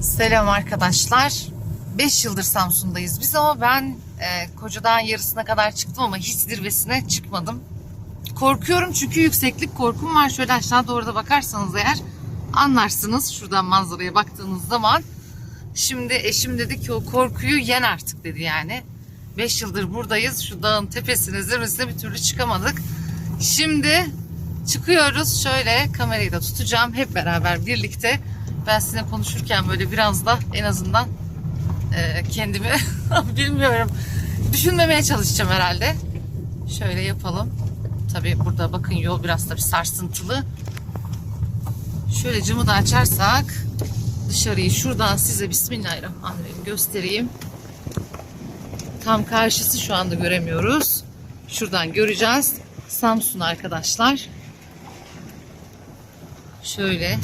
Selam arkadaşlar. 5 yıldır Samsun'dayız biz ama ben e, Kocadağ'ın yarısına kadar çıktım ama hiç zirvesine çıkmadım. Korkuyorum çünkü yükseklik korkum var. Şöyle aşağı doğru da bakarsanız eğer anlarsınız şuradan manzaraya baktığınız zaman. Şimdi eşim dedi ki o korkuyu yen artık dedi yani. 5 yıldır buradayız. Şu dağın tepesine zirvesine bir türlü çıkamadık. Şimdi çıkıyoruz. Şöyle kamerayı da tutacağım. Hep beraber birlikte. Ben sizinle konuşurken böyle biraz da en azından e, kendimi bilmiyorum düşünmemeye çalışacağım herhalde. Şöyle yapalım. Tabii burada bakın yol biraz tabii sarsıntılı. Şöyle camı da açarsak dışarıyı şuradan size Bismillahirrahmanirrahim göstereyim. Tam karşısı şu anda göremiyoruz. Şuradan göreceğiz. Samsun arkadaşlar. Şöyle.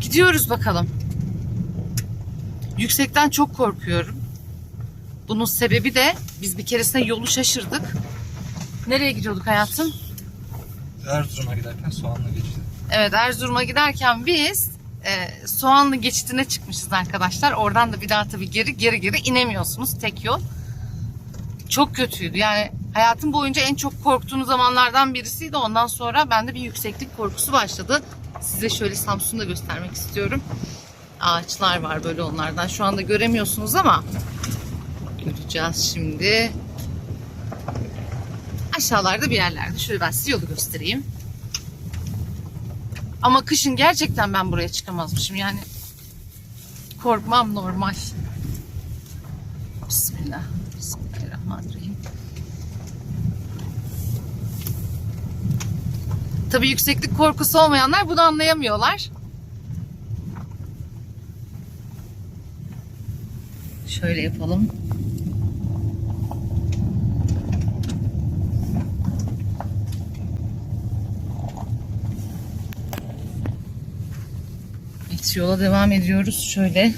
Gidiyoruz bakalım. Yüksekten çok korkuyorum. Bunun sebebi de biz bir keresinde yolu şaşırdık. Nereye gidiyorduk hayatım? Erzurum'a giderken soğanla geçti. Evet Erzurum'a giderken biz e, Soğanlı geçitine çıkmışız arkadaşlar. Oradan da bir daha tabii geri geri geri inemiyorsunuz. Tek yol. Çok kötüydü. Yani hayatım boyunca en çok korktuğum zamanlardan birisiydi. Ondan sonra bende bir yükseklik korkusu başladı. Size şöyle Samsun'da göstermek istiyorum. Ağaçlar var böyle onlardan. Şu anda göremiyorsunuz ama göreceğiz şimdi. Aşağılarda bir yerlerde. Şöyle ben size yolu göstereyim. Ama kışın gerçekten ben buraya çıkamazmışım. Yani korkmam normal. Bismillah. Bismillahirrahmanirrahim. Tabii yükseklik korkusu olmayanlar bunu anlayamıyorlar. Şöyle yapalım. Evet, yola devam ediyoruz. Şöyle.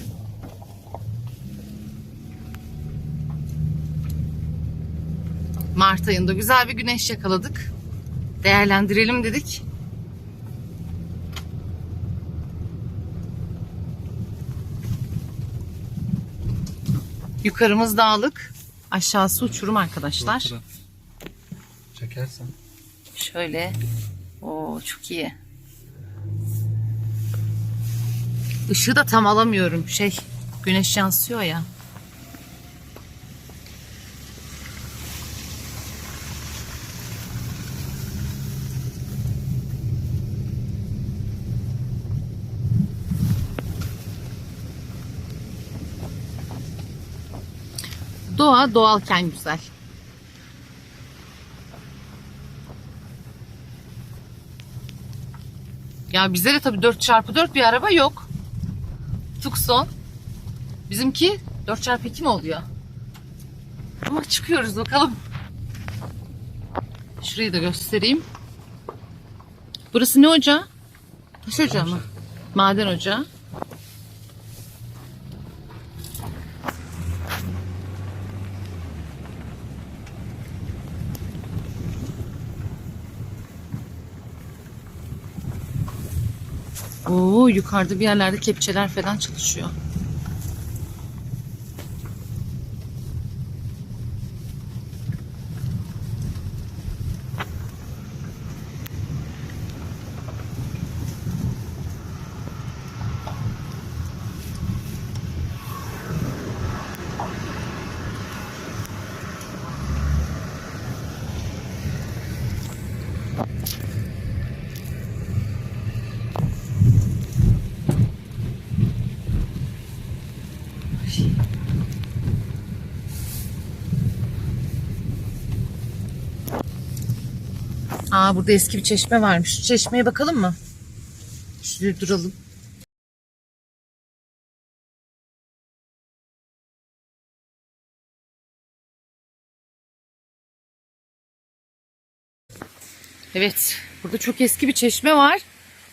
Mart ayında güzel bir güneş yakaladık. Değerlendirelim dedik. Yukarımız dağlık, aşağısı uçurum arkadaşlar. Fotoğraf Çekersen. Şöyle. Oo çok iyi. Işığı da tam alamıyorum. Şey, güneş yansıyor ya. Doğa doğalken güzel. Ya bizde de tabii 4x4 bir araba yok. Tucson. Bizimki 4x2 mi oluyor? Ama çıkıyoruz bakalım. Şurayı da göstereyim. Burası ne ocağı? Taş ocağı mı? Maden ocağı. Oo yukarıda bir yerlerde kepçeler falan çalışıyor. Burada eski bir çeşme varmış. Şu çeşmeye bakalım mı? Şuraya duralım. Evet, burada çok eski bir çeşme var.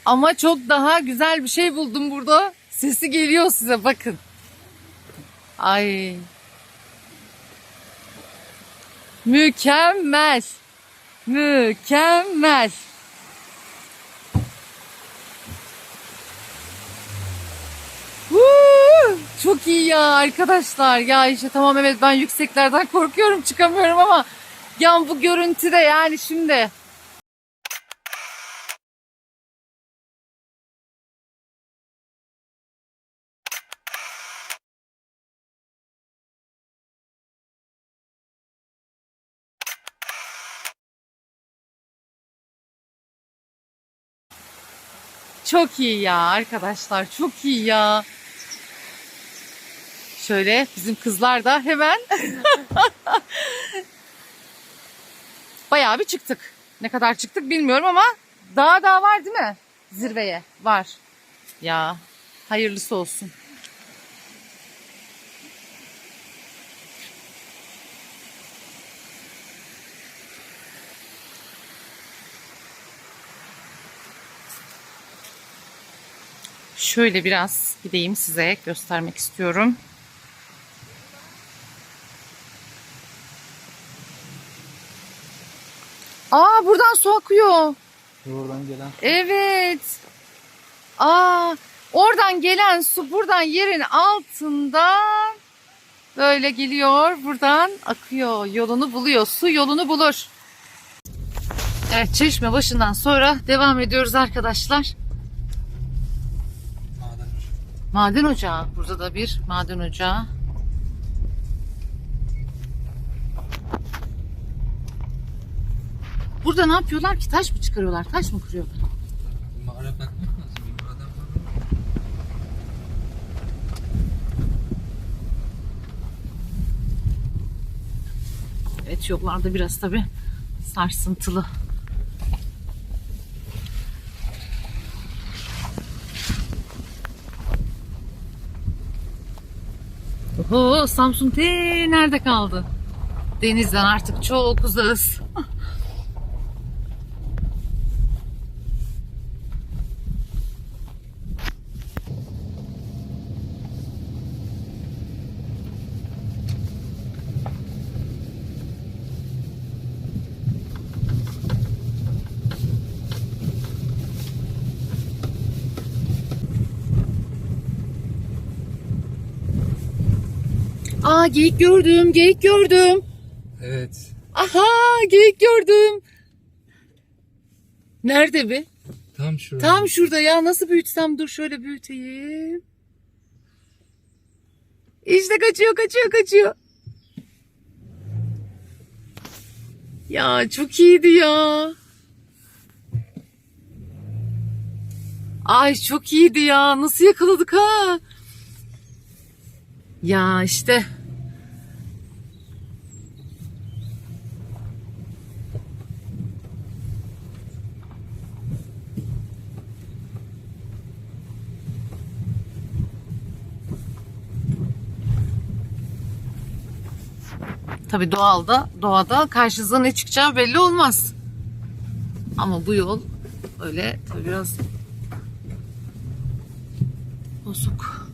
Ama çok daha güzel bir şey buldum burada. Sesi geliyor size bakın. Ay. Mükemmel. Mükemmel. Woo! Çok iyi ya arkadaşlar. Ya işte tamam evet ben yükseklerden korkuyorum çıkamıyorum ama ya bu görüntüde yani şimdi Çok iyi ya arkadaşlar çok iyi ya. Şöyle bizim kızlar da hemen bayağı bir çıktık. Ne kadar çıktık bilmiyorum ama daha daha var değil mi? Zirveye var. Ya hayırlısı olsun. Şöyle biraz gideyim size göstermek istiyorum. Aa buradan su akıyor. Oradan gelen. Evet. Aa oradan gelen su buradan yerin altından böyle geliyor. Buradan akıyor. Yolunu buluyor. Su yolunu bulur. Evet çeşme başından sonra devam ediyoruz arkadaşlar. Maden ocağı. Burada da bir maden ocağı. Burada ne yapıyorlar ki? Taş mı çıkarıyorlar? Taş mı kırıyorlar? Evet yollarda biraz tabi sarsıntılı. Oho Samsun te nerede kaldı? Denizden artık çok uzağız. Aa geyik gördüm, geyik gördüm. Evet. Aha geyik gördüm. Nerede be? Tam şurada. Tam şurada ya nasıl büyütsem dur şöyle büyüteyim. İşte kaçıyor kaçıyor kaçıyor. Ya çok iyiydi ya. Ay çok iyiydi ya. Nasıl yakaladık ha? Ya işte. Tabii doğalda, doğada karşınıza ne çıkacağı belli olmaz. Ama bu yol öyle biraz bozuk.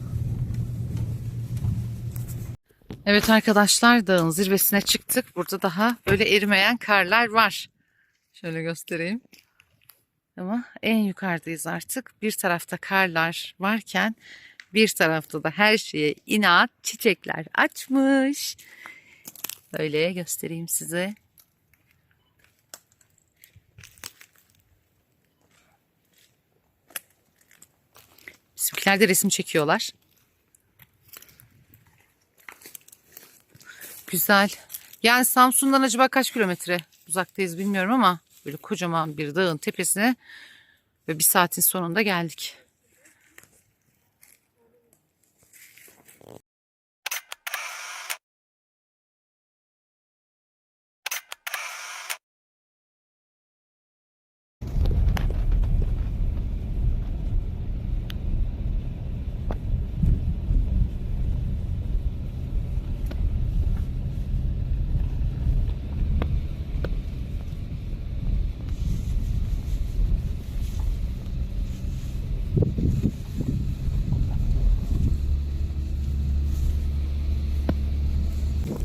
Evet arkadaşlar dağın zirvesine çıktık. Burada daha böyle erimeyen karlar var. Şöyle göstereyim. Ama en yukarıdayız artık. Bir tarafta karlar varken bir tarafta da her şeye inat çiçekler açmış. Böyle göstereyim size. Bizimkiler de resim çekiyorlar. Güzel. Yani Samsun'dan acaba kaç kilometre uzaktayız bilmiyorum ama böyle kocaman bir dağın tepesine ve bir saatin sonunda geldik.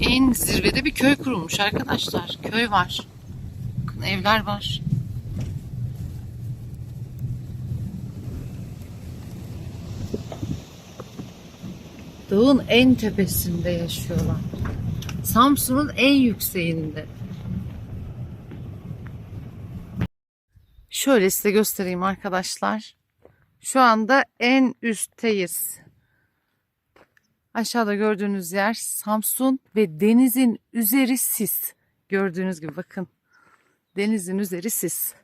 En zirvede bir köy kurulmuş arkadaşlar. Köy var. Bakın evler var. Dağın en tepesinde yaşıyorlar. Samsun'un en yükseğinde. Şöyle size göstereyim arkadaşlar. Şu anda en üstteyiz. Aşağıda gördüğünüz yer Samsun ve denizin üzeri sis. Gördüğünüz gibi bakın. Denizin üzeri sis.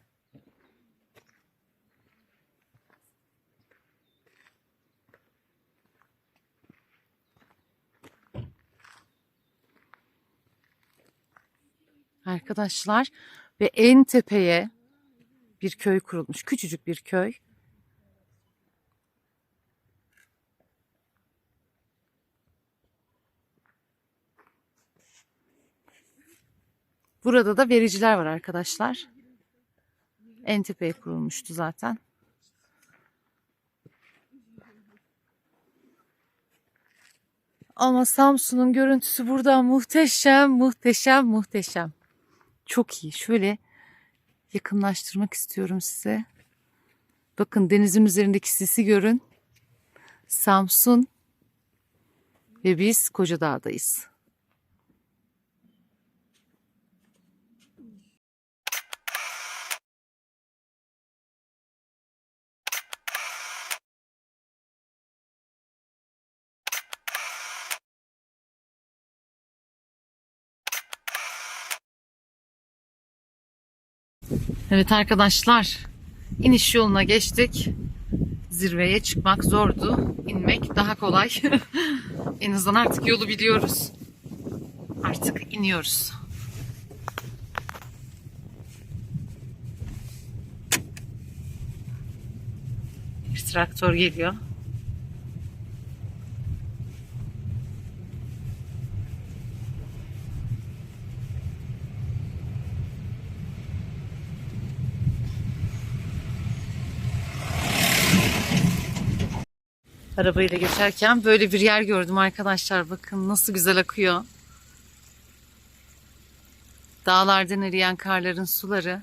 Arkadaşlar ve en tepeye bir köy kurulmuş. Küçücük bir köy. Burada da vericiler var arkadaşlar. En tepeye kurulmuştu zaten. Ama Samsun'un görüntüsü buradan muhteşem, muhteşem, muhteşem. Çok iyi. Şöyle yakınlaştırmak istiyorum size. Bakın denizin üzerindeki sisi görün. Samsun ve biz Kocadağ'dayız. Evet arkadaşlar, iniş yoluna geçtik. Zirveye çıkmak zordu, inmek daha kolay. en azından artık yolu biliyoruz. Artık iniyoruz. Bir traktör geliyor. Arabayla geçerken böyle bir yer gördüm arkadaşlar. Bakın nasıl güzel akıyor. Dağlardan eriyen karların suları.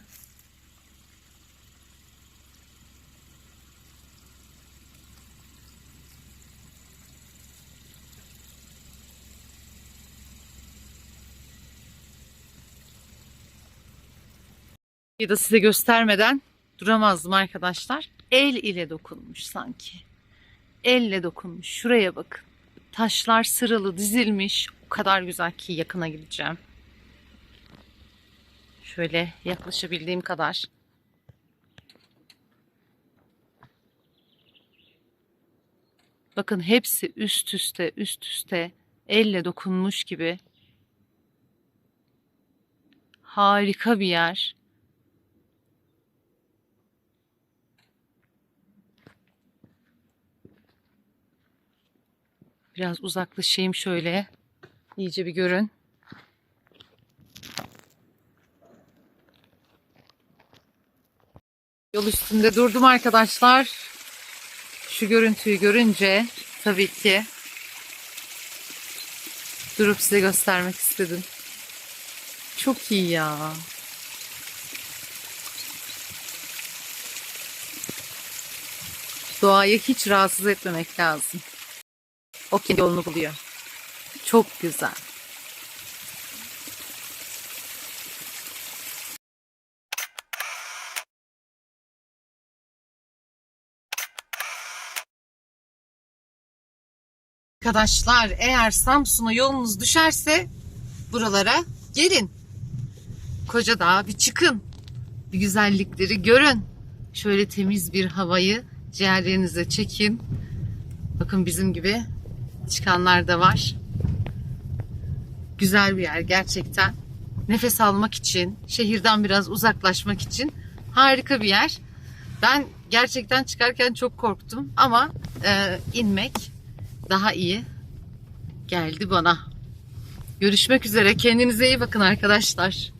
Bir de size göstermeden duramazdım arkadaşlar. El ile dokunmuş sanki elle dokunmuş. Şuraya bakın. Taşlar sıralı dizilmiş. O kadar güzel ki yakına gideceğim. Şöyle yaklaşabildiğim kadar. Bakın hepsi üst üste üst üste elle dokunmuş gibi. Harika bir yer. Biraz uzaklaşayım şöyle. İyice bir görün. Yol üstünde durdum arkadaşlar. Şu görüntüyü görünce tabii ki durup size göstermek istedim. Çok iyi ya. Doğayı hiç rahatsız etmemek lazım. O kendi yolunu buluyor. Çok güzel. Arkadaşlar eğer Samsun'a yolunuz düşerse buralara gelin. Kocadağ'a bir çıkın. Bir güzellikleri görün. Şöyle temiz bir havayı ciğerlerinize çekin. Bakın bizim gibi çıkanlar da var. Güzel bir yer gerçekten. Nefes almak için, şehirden biraz uzaklaşmak için harika bir yer. Ben gerçekten çıkarken çok korktum ama e, inmek daha iyi geldi bana. Görüşmek üzere. Kendinize iyi bakın arkadaşlar.